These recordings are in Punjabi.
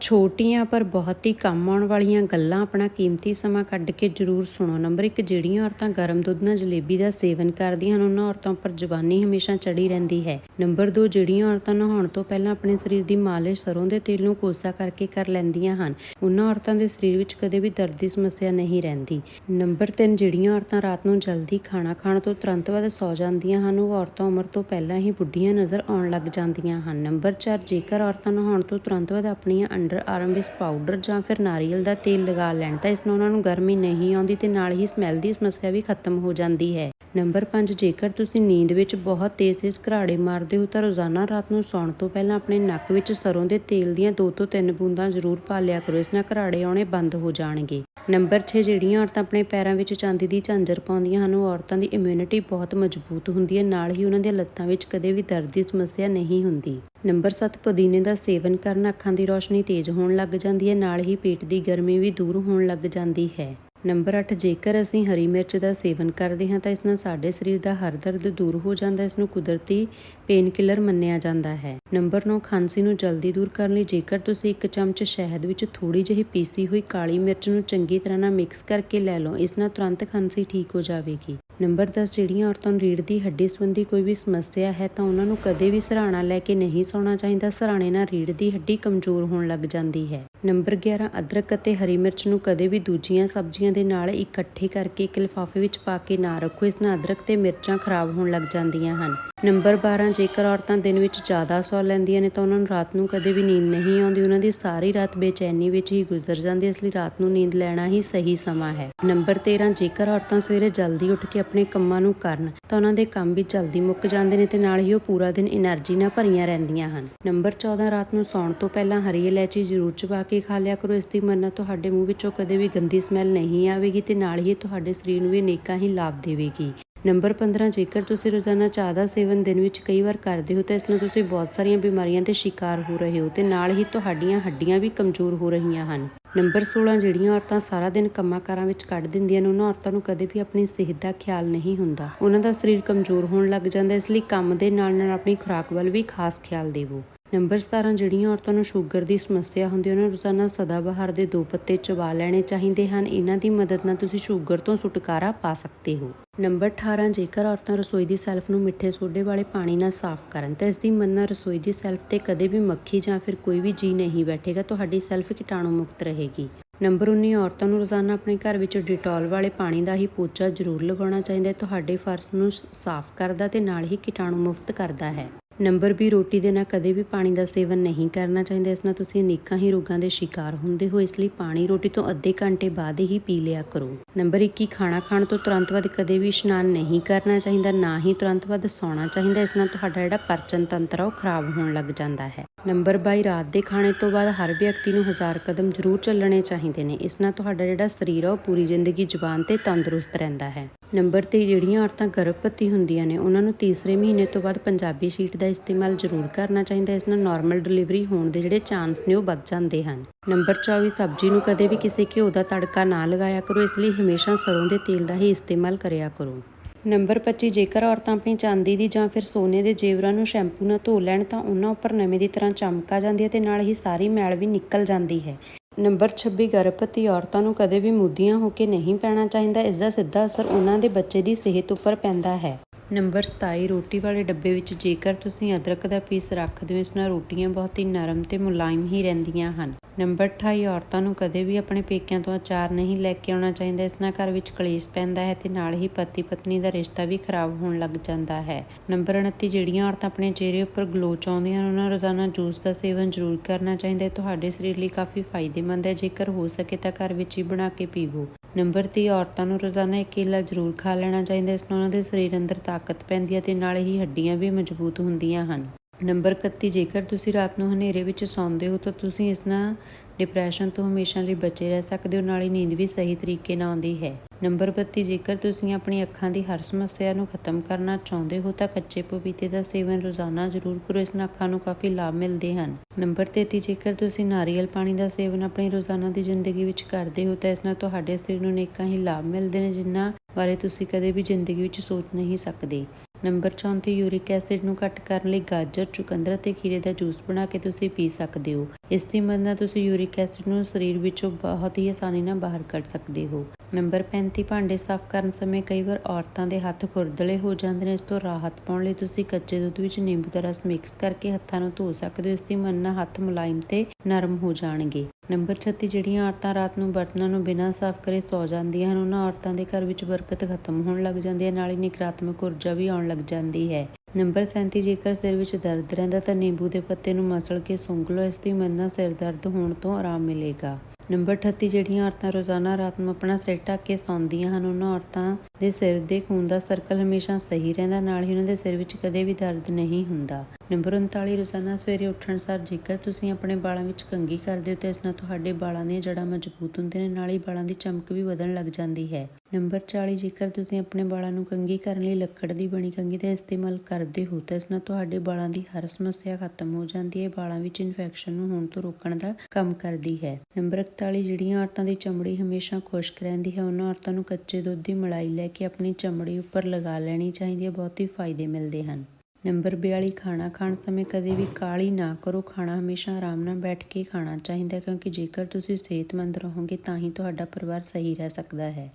ਛੋਟੀਆਂ ਪਰ ਬਹੁਤ ਹੀ ਕੰਮ ਆਉਣ ਵਾਲੀਆਂ ਗੱਲਾਂ ਆਪਣਾ ਕੀਮਤੀ ਸਮਾਂ ਕੱਢ ਕੇ ਜਰੂਰ ਸੁਣੋ। ਨੰਬਰ 1 ਜਿਹੜੀਆਂ ਔਰਤਾਂ ਗਰਮ ਦੁੱਧ ਨਾਲ ਜਲੇਬੀ ਦਾ ਸੇਵਨ ਕਰਦੀਆਂ ਹਨ, ਉਹਨਾਂ ਔਰਤਾਂ ਉੱਪਰ ਜਵਾਨੀ ਹਮੇਸ਼ਾ ਚੜੀ ਰਹਿੰਦੀ ਹੈ। ਨੰਬਰ 2 ਜਿਹੜੀਆਂ ਔਰਤਾਂ ਨਹਾਉਣ ਤੋਂ ਪਹਿਲਾਂ ਆਪਣੇ ਸਰੀਰ ਦੀ ਮਾਲਿਸ਼ ਸਰੋਂ ਦੇ ਤੇਲ ਨੂੰ ਕੋਸਾ ਕਰਕੇ ਕਰ ਲੈਂਦੀਆਂ ਹਨ, ਉਹਨਾਂ ਔਰਤਾਂ ਦੇ ਸਰੀਰ ਵਿੱਚ ਕਦੇ ਵੀ ਦਰਦ ਦੀ ਸਮੱਸਿਆ ਨਹੀਂ ਰਹਿੰਦੀ। ਨੰਬਰ 3 ਜਿਹੜੀਆਂ ਔਰਤਾਂ ਰਾਤ ਨੂੰ ਜਲਦੀ ਖਾਣਾ ਖਾਣ ਤੋਂ ਤੁਰੰਤ ਬਾਅਦ ਸੌ ਜਾਂਦੀਆਂ ਹਨ, ਉਹ ਔਰਤਾਂ ਉਮਰ ਤੋਂ ਪਹਿਲਾਂ ਹੀ ਬੁੱਢੀਆਂ ਨਜ਼ਰ ਆਉਣ ਲੱਗ ਜਾਂਦੀਆਂ ਹਨ। ਨੰਬਰ 4 ਜੇਕਰ ਔਰਤਾਂ ਨਹਾਉਣ ਤੋਂ ਤੁਰੰਤ ਬਾਅਦ ਆਪਣੀਆਂ ਅੰਡਰ ਆਰਮ ਵਿੱਚ ਪਾਊਡਰ ਜਾਂ ਫਿਰ ਨਾਰੀਅਲ ਦਾ ਤੇਲ ਲਗਾ ਲੈਣ ਤਾਂ ਇਸ ਨਾਲ ਉਹਨਾਂ ਨੂੰ ਗਰਮੀ ਨਹੀਂ ਆਉਂਦੀ ਤੇ ਨਾਲ ਹੀ ਸਮੈਲ ਦੀ ਸਮੱਸਿਆ ਵੀ ਖਤਮ ਹੋ ਜਾਂਦੀ ਹੈ। ਨੰਬਰ 5 ਜੇਕਰ ਤੁਸੀਂ ਨੀਂਦ ਵਿੱਚ ਬਹੁਤ ਤੇਜ਼-ਤੇਜ਼ ਘਰਾੜੇ ਮਾਰਦੇ ਹੋ ਤਾਂ ਰੋਜ਼ਾਨਾ ਰਾਤ ਨੂੰ ਸੌਣ ਤੋਂ ਪਹਿਲਾਂ ਆਪਣੇ ਨੱਕ ਵਿੱਚ ਸਰੋਂ ਦੇ ਤੇਲ ਦੀਆਂ 2 ਤੋਂ 3 ਬੂੰਦਾਂ ਜ਼ਰੂਰ ਪਾ ਲਿਆ ਕਰੋ, ਇਸ ਨਾਲ ਘਰਾੜੇ ਆਉਣੇ ਬੰਦ ਹੋ ਜਾਣਗੇ। ਨੰਬਰ 6 ਜਿਹੜੀਆਂ ਔਰਤਾਂ ਆਪਣੇ ਪੈਰਾਂ ਵਿੱਚ ਚਾਂਦੀ ਦੀ ਝਾਂਜਰ ਪਾਉਂਦੀਆਂ ਹਨ, ਉਹ ਔਰਤਾਂ ਦੀ ਇਮਿਊਨਿਟੀ ਬਹੁਤ ਮਜ਼ਬੂਤ ਹੁੰਦੀ ਹੈ, ਨਾਲ ਹੀ ਉਹਨਾਂ ਦੀਆਂ ਲੱਤਾਂ ਵਿੱਚ ਕਦੇ ਵੀ ਦਰਦ ਦੀ ਸਮੱਸਿਆ ਨਹੀਂ ਹੁੰਦੀ। ਨੰਬਰ 7 ਪੁਦੀਨੇ ਦਾ ਸੇਵਨ ਕਰਨ ਅੱਖਾਂ ਦੀ ਰੋਸ਼ਨੀ ਤੇਜ਼ ਤੇਜ਼ ਹੋਣ ਲੱਗ ਜਾਂਦੀ ਹੈ, ਨਾਲ ਹੀ ਪੇਟ ਦੀ ਗਰਮੀ ਵੀ ਦੂਰ ਹੋਣ ਲੱਗ ਜਾਂਦੀ ਹੈ। ਨੰਬਰ 8 ਜੇਕਰ ਅਸੀਂ ਹਰੀ ਮਿਰਚ ਦਾ ਸੇਵਨ ਕਰਦੇ ਹਾਂ ਤਾਂ ਇਸ ਨਾਲ ਸਾਡੇ ਸਰੀਰ ਦਾ ਹਰ ਦਰਦ ਦੂਰ ਹੋ ਜਾਂਦਾ ਹੈ, ਇਸ ਨੂੰ ਕੁਦਰਤੀ ਪੇਨ ਕਿਲਰ ਮੰਨਿਆ ਜਾਂਦਾ ਹੈ। ਨੰਬਰ 9 ਖਾਂਸੀ ਨੂੰ ਜਲਦੀ ਦੂਰ ਕਰਨ ਲਈ ਜੇਕਰ ਤੁਸੀਂ ਇੱਕ ਚਮਚ ਸ਼ਹਿਦ ਵਿੱਚ ਥੋੜੀ ਜਿਹੀ ਪੀਸੀ ਹੋਈ ਕਾਲੀ ਮਿਰਚ ਨੂੰ ਚੰਗੀ ਤਰ੍ਹਾਂ ਨਾਲ ਮਿਕਸ ਕਰਕੇ ਲੈ ਲਓ, ਇਸ ਨਾਲ ਤੁਰੰਤ ਖਾਂਸੀ ਠੀਕ ਹੋ ਜਾਵੇਗੀ। ਨੰਬਰ 10 ਜਿਹੜੀਆਂ ਔਰਤਾਂ ਨੂੰ ਰੀੜ੍ਹ ਦੀ ਹੱਡੀ ਸੰਬੰਧੀ ਕੋਈ ਵੀ ਸਮੱਸਿਆ ਹੈ ਤਾਂ ਉਹਨਾਂ ਨੂੰ ਕਦੇ ਵੀ ਸਰਾਣਾ ਲੈ ਕੇ ਨਹੀਂ ਸੌਣਾ ਚਾਹੀਦਾ। ਸਰਾਣੇ ਨਾਲ ਰੀੜ੍ਹ ਦੀ ਹੱਡੀ ਕਮਜ਼ੋਰ ਹੋਣ ਲੱਗ ਜਾਂਦੀ ਹੈ। ਨੰਬਰ 11 ਅਦਰਕ ਅਤੇ ਹਰੀ ਮਿਰਚ ਨੂੰ ਕਦੇ ਵੀ ਦੂਜੀਆਂ ਸਬਜ਼ੀਆਂ ਦੇ ਨਾਲ ਇਕੱਠੇ ਕਰਕੇ ਇੱਕ ਲਿਫਾਫੇ ਵਿੱਚ ਪਾ ਕੇ ਨਾ ਰੱਖੋ, ਇਸ ਨਾਲ ਅਦਰਕ ਤੇ ਮਿਰਚਾਂ ਖਰਾਬ ਹੋਣ ਲੱਗ ਜਾਂਦੀਆਂ ਹਨ। ਨੰਬਰ 12 ਜੇਕਰ ਔਰਤਾਂ ਦਿਨ ਵਿੱਚ ਜ਼ਿਆਦਾ ਸੌ ਲੈਂਦੀਆਂ ਨੇ ਤਾਂ ਉਹਨਾਂ ਨੂੰ ਰਾਤ ਨੂੰ ਕਦੇ ਵੀ ਨੀਂਦ ਨਹੀਂ ਆਉਂਦੀ, ਉਹਨਾਂ ਦੀ ਸਾਰੀ ਰਾਤ ਬੇਚੈਨੀ ਵਿੱਚ ਹੀ ਗੁਜ਼ਰ ਜਾਂਦੀ ਇਸ ਲਈ ਰਾਤ ਨੂੰ ਨੀਂਦ ਲੈਣਾ ਹੀ ਸਹੀ ਸਮਾਂ ਹੈ। ਨੰਬਰ 13 ਜੇਕਰ ਔਰਤਾਂ ਸਵੇਰੇ ਜਲਦੀ ਉੱਠ ਕੇ ਆਪਣੇ ਕੰਮਾਂ ਨੂੰ ਕਰਨ ਤਾਂ ਉਹਨਾਂ ਦੇ ਕੰਮ ਵੀ ਜਲਦੀ ਮੁੱਕ ਜਾਂਦੇ ਨੇ ਤੇ ਨਾਲ ਹੀ ਉਹ ਪੂਰਾ ਦਿਨ એનર્ਜੀ ਨਾਲ ਭਰੀਆਂ ਰਹਿੰਦੀਆਂ ਹਨ। ਨੰਬਰ 14 ਰਾਤ ਨੂੰ ਸੌਣ ਤੋਂ ਪਹਿਲਾਂ ਹਰੀ ਇਲਾਇਚੀ ਜ਼ਰੂਰ ਚਬਾ ਕੇ ਖਾ ਲਿਆ ਕਰੋ ਇਸ ਦੀ ਮੰਨਤ ਤੁਹਾਡੇ ਮੂੰਹ ਵਿੱਚੋਂ ਕਦੇ ਵੀ ਗੰਦੀ ਸਮੈਲ ਨਹੀਂ ਆਵੇਗੀ ਤੇ ਨਾਲ ਹੀ ਤੁਹਾਡੇ ਸਰੀਰ ਨੂੰ ਵੀ ਅਨੇਕਾਂ ਹੀ ਲਾਭ ਦੇਵੇਗੀ। ਨੰਬਰ 15 ਜੇਕਰ ਤੁਸੀਂ ਰੋਜ਼ਾਨਾ ਚਾਹ ਦਾ ਸੇਵਨ ਦਿਨ ਵਿੱਚ ਕਈ ਵਾਰ ਕਰਦੇ ਹੋ ਤਾਂ ਇਸ ਨਾਲ ਤੁਸੀਂ ਬਹੁਤ ਸਾਰੀਆਂ ਬਿਮਾਰੀਆਂ ਦੇ ਸ਼ਿਕਾਰ ਹੋ ਰਹੇ ਹੋ ਤੇ ਨਾਲ ਹੀ ਤੁਹਾਡੀਆਂ ਹੱਡੀਆਂ ਵੀ ਕਮਜ਼ੋਰ ਹੋ ਰਹੀਆਂ ਹਨ। ਨੰਬਰ 16 ਜਿਹੜੀਆਂ ਔਰਤਾਂ ਸਾਰਾ ਦਿਨ ਕੰਮਾਂ-ਕਾਰਾਂ ਵਿੱਚ ਕੱਢ ਦਿੰਦੀਆਂ ਨੇ, ਉਹਨਾਂ ਔਰਤਾਂ ਨੂੰ ਕਦੇ ਵੀ ਆਪਣੀ ਸਿਹਤ ਦਾ ਖਿਆਲ ਨਹੀਂ ਹੁੰਦਾ। ਉਹਨਾਂ ਦਾ ਸਰੀਰ ਕਮਜ਼ੋਰ ਹੋਣ ਲੱਗ ਜਾਂਦਾ, ਇਸ ਲਈ ਕੰਮ ਦੇ ਨਾਲ-ਨਾਲ ਆਪਣੀ ਖੁਰਾਕ ਵੱਲ ਵੀ ਖਾਸ ਖਿਆਲ ਦੇਵੋ। ਨੰਬਰ 17 ਜਿਹੜੀਆਂ ਔਰਤਾਂ ਨੂੰ ਸ਼ੂਗਰ ਦੀ ਸਮੱਸਿਆ ਹੁੰਦੀ, ਉਹਨਾਂ ਨੂੰ ਰੋਜ਼ਾਨਾ ਸਦਾਬਹਾਰ ਦੇ ਦੋ ਪੱਤੇ ਚਬਾ ਲੈਣੇ ਚਾਹੀਦੇ ਹਨ। ਇਹਨਾਂ ਦੀ ਮਦਦ ਨਾਲ ਤੁਸੀਂ ਸ਼ੂਗਰ ਤੋਂ ਛੁਟਕਾਰਾ ਪਾ ਸਕਦੇ ਹੋ। ਨੰਬਰ 18 ਜੇਕਰ ਔਰਤਾਂ ਰਸੋਈ ਦੀ ਸੈਲਫ ਨੂੰ ਮਿੱਠੇ ਸੋਡੇ ਵਾਲੇ ਪਾਣੀ ਨਾਲ ਸਾਫ਼ ਕਰਨ ਤਾਂ ਇਸ ਦੀ ਮੰਨਣਾ ਰਸੋਈ ਦੀ ਸੈਲਫ ਤੇ ਕਦੇ ਵੀ ਮੱਖੀ ਜਾਂ ਫਿਰ ਕੋਈ ਵੀ ਜੀ ਨਹੀਂ ਬੈਠੇਗਾ, ਤੁਹਾਡੀ ਸੈਲਫ ਕੀਟਾਣੂ ਮੁਕਤ ਰਹੇਗੀ। ਨੰਬਰ 19 ਔਰਤਾਂ ਨੂੰ ਰੋਜ਼ਾਨਾ ਆਪਣੇ ਘਰ ਵਿੱਚ ਡਿਟੋਲ ਵਾਲੇ ਪਾਣੀ ਦਾ ਹੀ ਪੋਚਾ ਜ਼ਰੂਰ ਲਗਾਉਣਾ ਚਾਹੀਦਾ ਹੈ। ਤੁਹਾਡੇ ਫਰਸ਼ ਨੂੰ ਸਾਫ਼ ਕਰਦਾ ਤੇ ਨਾਲ ਹੀ ਕੀਟਾਣੂ ਮੁਕਤ ਕਰਦਾ ਹੈ। ਨੰਬਰ 20 ਰੋਟੀ ਦੇ ਨਾਲ ਕਦੇ ਵੀ ਪਾਣੀ ਦਾ ਸੇਵਨ ਨਹੀਂ ਕਰਨਾ ਚਾਹੀਦਾ। ਇਸ ਨਾਲ ਤੁਸੀਂ ਅਨੇਕਾਂ ਹੀ ਰੋਗਾਂ ਦੇ ਸ਼ਿਕਾਰ ਹੁੰਦੇ ਹੋ। ਇਸ ਲਈ ਪਾਣੀ ਰੋਟੀ ਤੋਂ ਅੱਧੇ ਘੰਟੇ ਬਾਅਦ ਹੀ ਪੀ ਲਿਆ ਕਰੋ। ਨੰਬਰ 21 ਖਾਣਾ ਖਾਣ ਤੋਂ ਤੁਰੰਤ ਬਾਅਦ ਕਦੇ ਵੀ ਇਸ਼ਨਾਨ ਨਹੀਂ ਕਰਨਾ ਚਾਹੀਦਾ, ਨਾ ਹੀ ਤੁਰੰਤ ਬਾਅਦ ਸੌਣਾ ਚਾਹੀਦਾ। ਇਸ ਨਾਲ ਤੁਹਾਡਾ ਜਿਹੜਾ ਪਾਚਨ ਤੰਤਰ ਆ, ਉਹ ਖਰਾਬ ਹੋਣ ਲੱਗ ਜਾਂਦਾ ਹੈ। ਨੰਬਰ 22 ਰਾਤ ਦੇ ਖਾਣੇ ਤੋਂ ਬਾਅਦ ਹਰ ਵਿਅਕਤੀ ਨੂੰ ਹਜ਼ਾਰ ਕਦਮ ਜ਼ਰੂਰ ਚੱਲਣੇ ਚਾਹੀਦੇ ਨੇ। ਇਸ ਨਾਲ ਤੁਹਾਡਾ ਜਿਹੜਾ ਸਰੀਰ ਆ, ਉਹ ਪੂਰੀ ਜ਼ਿੰਦਗੀ ਜਵਾਨ ਤੇ ਤੰਦਰੁਸਤ ਰਹਿੰਦਾ ਹੈ। ਨੰਬਰ 3 ਜਿਹੜੀਆਂ ਔਰਤਾਂ ਗਰਭਵਤੀ ਹੁੰਦੀਆਂ ਨੇ, ਉਹਨਾਂ ਨੂੰ ਤੀਸਰੇ ਮਹੀਨੇ ਤੋਂ ਬਾਅਦ ਪੰਜਾਬੀ ਸ਼ੀਟ ਦਾ ਇਸਤੇਮਾਲ ਜ਼ਰੂਰ ਕਰਨਾ ਚਾਹੀਦਾ ਇਸ ਨਾਲ ਨਾਰਮਲ ਡਿਲੀਵਰੀ ਹੋਣ ਦੇ ਜਿਹੜੇ ਚਾਂਸ ਨੇ ਉਹ ਵੱਧ ਜਾਂਦੇ ਹਨ। ਨੰਬਰ 24 ਸਬਜ਼ੀ ਨੂੰ ਕਦੇ ਵੀ ਕਿਸੇ ਘਿਓ ਦਾ ਤੜਕਾ ਨਾ ਲਗਾਇਆ ਕਰੋ, ਇਸ ਲਈ ਹਮੇਸ਼ਾ ਸਰੋਂ ਦੇ ਤੇਲ ਦਾ ਹੀ ਇਸਤੇਮਾਲ ਕਰਿਆ ਕਰੋ। ਨੰਬਰ 25 ਜੇਕਰ ਔਰਤਾਂ ਆਪਣੀ ਚਾਂਦੀ ਦੀ ਜਾਂ ਫਿਰ ਸੋਨੇ ਦੇ ਜੇਵਰਾਂ ਨੂੰ ਸ਼ੈਂਪੂ ਨਾਲ ਧੋ ਲੈਣ ਤਾਂ ਉਹਨਾਂ ਉੱਪਰ ਨਵੇਂ ਦੀ ਤਰ੍ਹਾਂ ਚਮਕ ਆ ਜਾਂਦੀ ਹੈ ਤੇ ਨਾਲ ਹੀ ਸਾਰੀ ਮੈਲ ਵੀ ਨਿਕਲ ਜਾਂਦੀ ਹੈ। ਨੰਬਰ 26 ਗਰਭਵਤੀ ਔਰਤਾਂ ਨੂੰ ਕਦੇ ਵੀ ਮੁੱਦੀਆਂ ਹੋ ਕੇ ਨਹੀਂ ਪੈਣਾ ਚਾਹੀਦਾ। ਇਸ ਦਾ ਸਿੱਧਾ ਅਸਰ ਉਹਨਾਂ ਦੇ ਬੱਚੇ ਦੀ ਸਿਹਤ ਉੱਪਰ ਪੈਂਦਾ ਹੈ। ਨੰਬਰ 27 ਰੋਟੀ ਵਾਲੇ ਡੱਬੇ ਵਿੱਚ ਜੇਕਰ ਤੁਸੀਂ ਅਦਰਕ ਦਾ ਪੀਸ ਰੱਖਦੇ ਹੋ, ਇਸ ਨਾਲ ਰੋਟੀਆਂ ਬਹੁਤ ਹੀ ਨਰਮ ਤੇ ਮੁਲਾਇਮ ਹੀ ਰਹਿੰਦੀਆਂ ਹਨ। ਨੰਬਰ 28 ਔਰਤਾਂ ਨੂੰ ਕਦੇ ਵੀ ਆਪਣੇ ਪੇਕਿਆਂ ਤੋਂ ਅਚਾਰ ਨਹੀਂ ਲੈ ਕੇ ਆਉਣਾ ਚਾਹੀਦਾ, ਇਸ ਨਾਲ ਘਰ ਵਿੱਚ ਕਲੇਸ਼ ਪੈਂਦਾ ਹੈ ਤੇ ਨਾਲ ਹੀ ਪਤੀ ਪਤਨੀ ਦਾ ਰਿਸ਼ਤਾ ਵੀ ਖਰਾਬ ਹੋਣ ਲੱਗ ਜਾਂਦਾ ਹੈ। ਨੰਬਰ 29 ਜਿਹੜੀਆਂ ਔਰਤਾਂ ਆਪਣੇ ਚਿਹਰੇ ਉੱਪਰ ਗਲੋ ਚਾਹੁੰਦੀਆਂ ਹਨ, ਉਹਨਾਂ ਰੋਜ਼ਾਨਾ ਜੂਸ ਦਾ ਸੇਵਨ ਜ਼ਰੂਰ ਕਰਨਾ ਚਾਹੀਦਾ ਹੈ। ਤੁਹਾਡੇ ਸਰੀਰ ਲਈ ਕਾਫੀ ਫਾਇਦੇਮੰਦ ਹੈ, ਜੇਕਰ ਹੋ ਸਕੇ ਤਾਂ ਘਰ ਵਿੱਚ ਹੀ ਬਣਾ ਕੇ ਪੀਵੋ। ਨੰਬਰ 30 ਔਰਤਾਂ ਨੂੰ ਰੋਜ਼ਾਨਾ ਇੱਕ ਕੇਲਾ ਜ਼ਰੂਰ ਖਾ ਲੈਣਾ ਚਾਹੀਦਾ ਇਸ ਨਾਲ ਉਹਨਾਂ ਦੇ ਸਰੀਰ ਅੰਦਰ ਤਾਕਤ ਪੈਂਦੀ ਹੈ ਤੇ ਨਾਲ ਹੀ ਹੱਡੀਆਂ ਵੀ ਮਜ਼ਬੂਤ ਹੁੰਦੀਆਂ ਹਨ। ਨੰਬਰ 31 ਜੇਕਰ ਤੁਸੀਂ ਰਾਤ ਨੂੰ ਹਨੇਰੇ ਵਿੱਚ ਸੌਂਦੇ ਹੋ ਤਾਂ ਤੁਸੀਂ ਇਸ ਨਾਲ ਡਿਪਰੈਸ਼ਨ ਤੋਂ ਹਮੇਸ਼ਾ ਲਈ ਬਚੇ ਰਹਿ ਸਕਦੇ ਹੋ, ਨਾਲ ਹੀ ਨੀਂਦ ਵੀ ਸਹੀ ਤਰੀਕੇ ਨਾਲ ਆਉਂਦੀ ਹੈ। ਨੰਬਰ 32 ਜੇਕਰ ਤੁਸੀਂ ਆਪਣੀ ਅੱਖਾਂ ਦੀ ਹਰ ਸਮੱਸਿਆ ਨੂੰ ਖਤਮ ਕਰਨਾ ਚਾਹੁੰਦੇ ਹੋ, ਤਾਂ ਕੱਚੇ ਪਪੀਤੇ ਦਾ ਸੇਵਨ ਰੋਜ਼ਾਨਾ ਜ਼ਰੂਰ ਕਰੋ, ਇਸ ਨਾਲ ਅੱਖਾਂ ਨੂੰ ਕਾਫੀ ਲਾਭ ਮਿਲਦੇ ਹਨ। ਨੰਬਰ 33 ਜੇਕਰ ਤੁਸੀਂ ਨਾਰੀਅਲ ਪਾਣੀ ਦਾ ਸੇਵਨ ਆਪਣੀ ਰੋਜ਼ਾਨਾ ਦੀ ਜ਼ਿੰਦਗੀ ਵਿੱਚ ਕਰਦੇ ਹੋ, ਤਾਂ ਇਸ ਨਾਲ ਤੁਹਾਡੇ ਸਰੀਰ ਨੂੰ ਅਨੇਕਾਂ ਹੀ ਲਾਭ ਮਿਲਦੇ ਨੇ, ਜਿਨ੍ਹਾਂ ਬਾਰੇ ਤੁਸੀਂ ਕਦੇ ਵੀ ਜ਼ਿੰਦਗੀ ਵਿੱਚ ਸੋਚ ਨਹੀਂ ਸਕਦੇ। ਨੰਬਰ 34 ਯੂਰਿਕ ਐਸਿਡ ਨੂੰ ਘੱਟ ਕਰਨ ਲਈ ਗਾਜਰ, ਚੁਕੰਦਰ ਅਤੇ ਖੀਰੇ ਦਾ ਜੂਸ ਬਣਾ ਕੇ ਤੁਸੀਂ ਪੀ ਸਕਦੇ ਹੋ। ਇਸ ਦੀ ਮਦਦ ਨਾਲ ਤੁਸੀਂ ਯੂਰਿਕ ਐਸਿਡ ਨੂੰ ਸਰੀਰ ਵਿੱਚੋਂ ਬਹੁਤ ਹੀ ਆਸਾਨੀ ਨਾਲ ਬਾਹਰ ਕੱਢ ਸਕਦੇ ਹੋ। ਨੰਬਰ 35 ਭਾਂਡੇ ਸਾਫ਼ ਕਰਨ ਸਮੇਂ ਕਈ ਵਾਰ ਔਰਤਾਂ ਦੇ ਹੱਥ ਖੁਰਦਲੇ ਹੋ ਜਾਂਦੇ ਨੇ, ਇਸ ਤੋਂ ਰਾਹਤ ਪਾਉਣ ਲਈ ਤੁਸੀਂ ਕੱਚੇ ਦੁੱਧ ਵਿੱਚ ਨਿੰਬੂ ਦਾ ਰਸ ਮਿਕਸ ਕਰਕੇ ਹੱਥਾਂ ਨੂੰ ਧੋ ਸਕਦੇ ਹੋ, ਇਸ ਦੀ ਮਦਦ ਨਾਲ ਹੱਥ ਮੁਲਾਇਮ ਤੇ ਨਰਮ ਹੋ ਜਾਣਗੇ। ਨੰਬਰ 36 ਜਿਹੜੀਆਂ ਔਰਤਾਂ ਰਾਤ ਨੂੰ ਬਰਤਨਾਂ ਨੂੰ ਬਿਨਾਂ ਸਾਫ਼ ਕਰੇ ਸੌ ਜਾਂਦੀਆਂ ਹਨ, ਉਹਨਾਂ ਔਰਤਾਂ ਦੇ ਘਰ ਵਿੱਚ ਬਰਕਤ ਖਤਮ ਹੋਣ ਲੱਗ ਜਾਂਦੀ ਹੈ, ਨਾਲ ਹੀ ਨਕਾਰਾਤਮਕ ਊਰਜਾ ਵੀ ਆਉਣ ਲੱਗ ਜਾਂਦੀ ਹੈ। ਨੰਬਰ 37 ਜੇਕਰ ਸਿਰ ਵਿੱਚ ਦਰਦ ਰਹਿੰਦਾ ਤਾਂ ਨਿੰਬੂ ਦੇ ਪੱਤੇ ਨੂੰ ਮਸਲ ਕੇ ਸੁੰਘ ਲਓ, ਇਸ ਦੀ ਮਦਦ ਨਾਲ ਸਿਰ ਦਰਦ ਹੋਣ ਤੋਂ ਆਰਾਮ ਮਿਲੇਗਾ। ਨੰਬਰ 38 ਜਿਹੜੀਆਂ ਔਰਤਾਂ ਰੋਜ਼ਾਨਾ ਰਾਤ ਨੂੰ ਆਪਣਾ ਸਿਰ ਢੱਕ ਕੇ ਸੌਂਦੀਆਂ ਹਨ, ਉਹਨਾਂ ਔਰਤਾਂ ਦੇ ਸਿਰ ਦੇ ਖੂਨ ਦਾ ਸਰਕਲ ਹਮੇਸ਼ਾ ਸਹੀ ਰਹਿੰਦਾ, ਨਾਲ ਹੀ ਉਹਨਾਂ ਦੇ ਸਿਰ ਵਿੱਚ ਕਦੇ ਵੀ ਦਰਦ ਨਹੀਂ ਹੁੰਦਾ। ਨੰਬਰ 39 ਰੋਜ਼ਾਨਾ ਸਵੇਰੇ ਉੱਠਣ ਸਾਰ ਜੇਕਰ ਤੁਸੀਂ ਆਪਣੇ ਵਾਲਾਂ ਵਿੱਚ ਕੰਘੀ ਕਰਦੇ ਹੋ, ਤਾਂ ਇਸ ਨਾਲ ਤੁਹਾਡੇ ਵਾਲਾਂ ਦੀਆਂ ਜੜ੍ਹਾਂ ਮਜ਼ਬੂਤ ਹੁੰਦੀਆਂ ਨੇ, ਨਾਲ ਹੀ ਵਾਲਾਂ ਦੀ ਚਮਕ ਵੀ ਵਧਣ ਲੱਗ ਜਾਂਦੀ ਹੈ। ਨੰਬਰ 40 ਜੇਕਰ ਤੁਸੀਂ ਆਪਣੇ ਵਾਲਾਂ ਨੂੰ ਕੰਘੀ ਕਰਨ ਲਈ ਲੱਕੜ ਦੀ ਬਣੀ ਕੰਘੀ ਦਾ ਇਸਤੇਮਾਲ ਕਰਦੇ ਹੋ, ਤਾਂ ਇਸ ਨਾਲ ਤੁਹਾਡੇ ਵਾਲਾਂ ਦੀ ਹਰ ਸਮੱਸਿਆ ਖਤਮ ਹੋ ਜਾਂਦੀ ਹੈ ਵਾਲਾਂ ਵਿੱਚ ਇਨਫੈਕਸ਼ਨ ਨੂੰ ਹੋਣ ਤੋਂ ਰੋਕਣ ਦਾ ਕੰਮ ਕਰਦੀ ਹੈ। ਨੰਬਰ 41 ਜਿਹੜੀਆਂ ਔਰਤਾਂ ਦੀ ਚਮੜੀ ਹਮੇਸ਼ਾ ਖੁਸ਼ਕ ਰਹਿੰਦੀ ਹੈ, ਉਹਨਾਂ ਔਰਤਾਂ ਨੂੰ ਕੱਚੇ ਦੁੱਧ ਦੀ ਮਲਾਈ ਲੈ ਕੇ ਆਪਣੀ ਚਮੜੀ ਉੱਪਰ ਲਗਾ ਲੈਣੀ ਚਾਹੀਦੀ ਹੈ, ਬਹੁਤ ਹੀ ਫਾਇਦੇ ਮਿਲਦੇ ਹਨ। ਨੰਬਰ 42 ਖਾਣਾ ਖਾਣ ਸਮੇਂ ਕਦੇ ਵੀ ਕਾਲੀ ਨਾ ਕਰੋ, ਖਾਣਾ ਹਮੇਸ਼ਾ ਆਰਾਮ ਨਾਲ ਬੈਠ ਕੇ ਖਾਣਾ ਚਾਹੀਦਾ ਕਿਉਂਕਿ ਜੇਕਰ ਤੁਸੀਂ ਸਿਹਤਮੰਦ ਰਹੋਗੇ ਤਾਂ ਹੀ ਤੁਹਾਡਾ ਪਰਿਵਾਰ ਸਹੀ ਰਹਿ ਸਕਦਾ ਹੈ।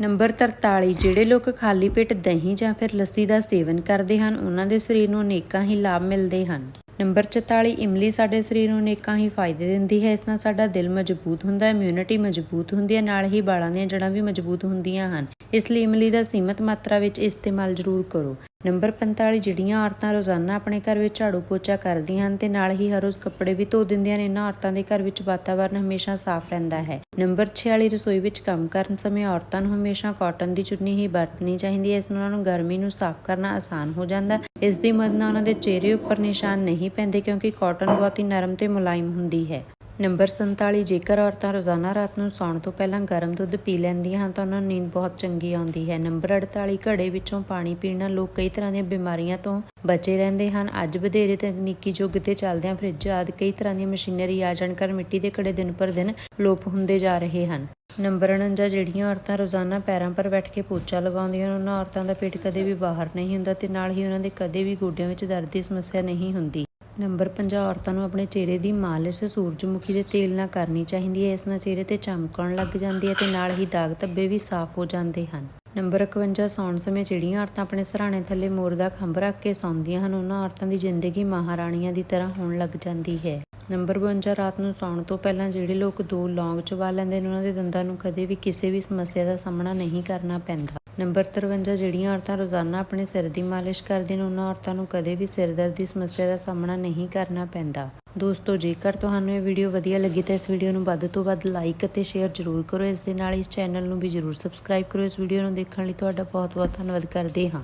ਨੰਬਰ 43 ਜਿਹੜੇ ਲੋਕ ਖਾਲੀ ਪੇਟ ਦਹੀਂ ਜਾਂ ਫਿਰ ਲੱਸੀ ਦਾ ਸੇਵਨ ਕਰਦੇ ਹਨ, ਉਹਨਾਂ ਦੇ ਸਰੀਰ ਨੂੰ ਅਨੇਕਾਂ ਹੀ ਲਾਭ ਮਿਲਦੇ ਹਨ। ਨੰਬਰ 44 ਇਮਲੀ ਸਾਡੇ ਸਰੀਰ ਨੂੰ ਅਨੇਕਾਂ ਹੀ ਫਾਇਦੇ ਦਿੰਦੀ ਹੈ। ਇਸ ਨਾਲ ਸਾਡਾ ਦਿਲ ਮਜ਼ਬੂਤ ਹੁੰਦਾ ਹੈ ਇਮਿਊਨਿਟੀ ਮਜ਼ਬੂਤ ਹੁੰਦੀ ਹੈ, ਨਾਲ ਹੀ ਬਾਲਾਂ ਦੀਆਂ ਜੜ੍ਹਾਂ ਵੀ ਮਜ਼ਬੂਤ ਹੁੰਦੀਆਂ ਹਨ। ਇਸ ਲਈ ਇਮਲੀ ਦਾ ਸੀਮਤ ਮਾਤਰਾ ਵਿੱਚ ਇਸਤੇਮਾਲ ਜ਼ਰੂਰ ਕਰੋ। ਨੰਬਰ 45 ਜਿਹੜੀਆਂ ਔਰਤਾਂ ਰੋਜ਼ਾਨਾ ਆਪਣੇ ਘਰ ਵਿੱਚ ਝਾੜੂ ਪੋਚਾ ਕਰਦੀਆਂ ਹਨ ਤੇ ਨਾਲ ਹੀ ਹਰ ਰੋਜ਼ ਕੱਪੜੇ ਵੀ ਧੋ ਦਿੰਦੀਆਂ ਨੇ, ਇਹਨਾਂ ਔਰਤਾਂ ਦੇ ਘਰ ਵਿੱਚ ਵਾਤਾਵਰਨ ਹਮੇਸ਼ਾ ਸਾਫ਼ ਰਹਿੰਦਾ ਹੈ। ਨੰਬਰ 46 ਰਸੋਈ ਵਿੱਚ ਕੰਮ ਕਰਨ ਸਮੇਂ ਔਰਤਾਂ ਨੂੰ ਹਮੇਸ਼ਾ ਕਾਟਨ ਦੀ ਚੁੰਨੀ ਹੀ ਵਰਤਣੀ ਚਾਹੀਦੀ ਹੈ, ਇਸ ਨਾਲ ਉਹਨਾਂ ਨੂੰ ਗਰਮੀ ਨੂੰ ਸਾਫ਼ ਕਰਨਾ ਆਸਾਨ ਹੋ ਜਾਂਦਾ ਇਸ ਦੀ ਮਦਦ ਨਾਲ ਉਹਨਾਂ ਦੇ ਚਿਹਰੇ ਉੱਪਰ ਨਿਸ਼ਾਨ ਨਹੀਂ ਪੈਂਦੇ ਕਿਉਂਕਿ ਕਾਟਨ ਬਹੁਤ ਹੀ ਨਰਮ ਤੇ ਮੁਲਾਇਮ ਹੁੰਦੀ ਹੈ। ਨੰਬਰ 47 ਜੇਕਰ ਔਰਤਾਂ ਰੋਜ਼ਾਨਾ ਰਾਤ ਨੂੰ ਸੌਣ ਤੋਂ ਪਹਿਲਾਂ ਗਰਮ ਦੁੱਧ ਪੀ ਲੈਂਦੀਆਂ ਹਨ ਤਾਂ ਉਹਨਾਂ ਨੂੰ ਨੀਂਦ ਬਹੁਤ ਚੰਗੀ ਆਉਂਦੀ ਹੈ। ਨੰਬਰ 48 ਘੜੇ ਵਿੱਚੋਂ ਪਾਣੀ ਪੀਣ ਨਾਲ ਲੋਕ ਕਈ ਤਰ੍ਹਾਂ ਦੀਆਂ ਬਿਮਾਰੀਆਂ ਤੋਂ ਬਚੇ ਰਹਿੰਦੇ ਹਨ। ਅੱਜ ਵਧੇਰੇ ਤਕਨੀਕੀ ਯੁੱਗ ਤੇ ਚੱਲਦਿਆਂ ਫ੍ਰਿਜ ਆਦਿ ਕਈ ਤਰ੍ਹਾਂ ਦੀ ਮਸ਼ੀਨਰੀ ਆ ਜਾਣ ਕਾਰਨ ਮਿੱਟੀ ਦੇ ਘੜੇ ਦਿਨ ਪਰ ਦਿਨ ਲੋਪ ਹੁੰਦੇ ਜਾ ਰਹੇ ਹਨ। ਨੰਬਰ 49 ਜਿਹੜੀਆਂ ਔਰਤਾਂ ਰੋਜ਼ਾਨਾ ਪੈਰਾਂ ਪਰ ਬੈਠ ਕੇ ਪੋਚਾ ਲਗਾਉਂਦੀਆਂ ਹਨ, ਉਹਨਾਂ ਔਰਤਾਂ ਦਾ ਪੇਟ ਕਦੇ ਵੀ ਬਾਹਰ ਨਹੀਂ ਹੁੰਦਾ ਤੇ ਨਾਲ ਹੀ ਉਹਨਾਂ ਦੇ ਕਦੇ ਵੀ ਗੋਡਿਆਂ ਵਿੱਚ ਦਰਦ ਦੀ ਸਮੱਸਿਆ ਨਹੀਂ ਹੁੰਦੀ। ਨੰਬਰ 50 ਔਰਤਾਂ ਨੂੰ ਆਪਣੇ ਚਿਹਰੇ ਦੀ ਮਾਲਿਸ਼ ਸੂਰਜਮੁਖੀ ਦੇ ਤੇਲ ਨਾਲ ਕਰਨੀ ਚਾਹੀਦੀ ਹੈ। ਇਸ ਨਾਲ ਚਿਹਰੇ ਤੇ ਚਮਕਣ ਲੱਗ ਜਾਂਦੀ ਹੈ ਤੇ ਨਾਲ ਹੀ ਦਾਗ ਧੱਬੇ ਵੀ ਸਾਫ਼ ਹੋ ਜਾਂਦੇ ਹਨ। ਨੰਬਰ 51 ਸੌਣ ਸਮੇਂ ਜਿਹੜੀਆਂ ਔਰਤਾਂ ਆਪਣੇ ਸਰਾਣੇ ਥੱਲੇ ਮੋਰ ਦਾ ਖੰਭ ਰੱਖ ਕੇ ਸੌਂਦੀਆਂ ਹਨ, ਉਹਨਾਂ ਔਰਤਾਂ ਦੀ ਜ਼ਿੰਦਗੀ ਮਹਾਰਾਣੀਆਂ ਦੀ ਤਰ੍ਹਾਂ ਹੋਣ ਲੱਗ ਜਾਂਦੀ ਹੈ। ਨੰਬਰ 52 ਰਾਤ ਨੂੰ ਸੌਣ ਤੋਂ ਪਹਿਲਾਂ ਜਿਹੜੇ ਲੋਕ ਦੋ ਲੌਂਗ ਚਬਾ ਲੈਂਦੇ ਨੇ, ਉਹਨਾਂ ਦੇ ਦੰਦਾਂ ਨੂੰ ਕਦੇ ਵੀ ਕਿਸੇ ਵੀ ਸਮੱਸਿਆ ਦਾ ਸਾਹਮਣਾ ਨਹੀਂ ਕਰਨਾ ਪੈਂਦਾ। ਨੰਬਰ 53 ਜਿਹੜੀਆਂ ਔਰਤਾਂ ਰੋਜ਼ਾਨਾ ਆਪਣੇ ਸਿਰ ਦੀ ਮਾਲਿਸ਼ ਕਰਦੀਆਂ ਨੇ, ਉਹਨਾਂ ਔਰਤਾਂ ਨੂੰ ਕਦੇ ਵੀ ਸਿਰ ਦਰਦ ਦੀ ਸਮੱਸਿਆ ਦਾ ਸਾਹਮਣਾ ਨਹੀਂ ਕਰਨਾ ਪੈਂਦਾ। ਦੋਸਤੋ, ਜੇਕਰ ਤੁਹਾਨੂੰ ਇਹ ਵੀਡੀਓ ਵਧੀਆ ਲੱਗੀ, ਤਾਂ ਇਸ ਵੀਡੀਓ ਨੂੰ ਵੱਧ ਤੋਂ ਵੱਧ ਲਾਈਕ ਅਤੇ ਸ਼ੇਅਰ ਜ਼ਰੂਰ ਕਰੋ। ਇਸ ਦੇ ਨਾਲ ਇਸ ਚੈਨਲ ਨੂੰ ਵੀ ਜ਼ਰੂਰ ਸਬਸਕ੍ਰਾਈਬ ਕਰੋ। ਇਸ ਵੀਡੀਓ ਨੂੰ ਦੇਖਣ ਲਈ ਤੁਹਾਡਾ ਬਹੁਤ ਬਹੁਤ ਧੰਨਵਾਦ ਕਰਦੇ ਹਾਂ।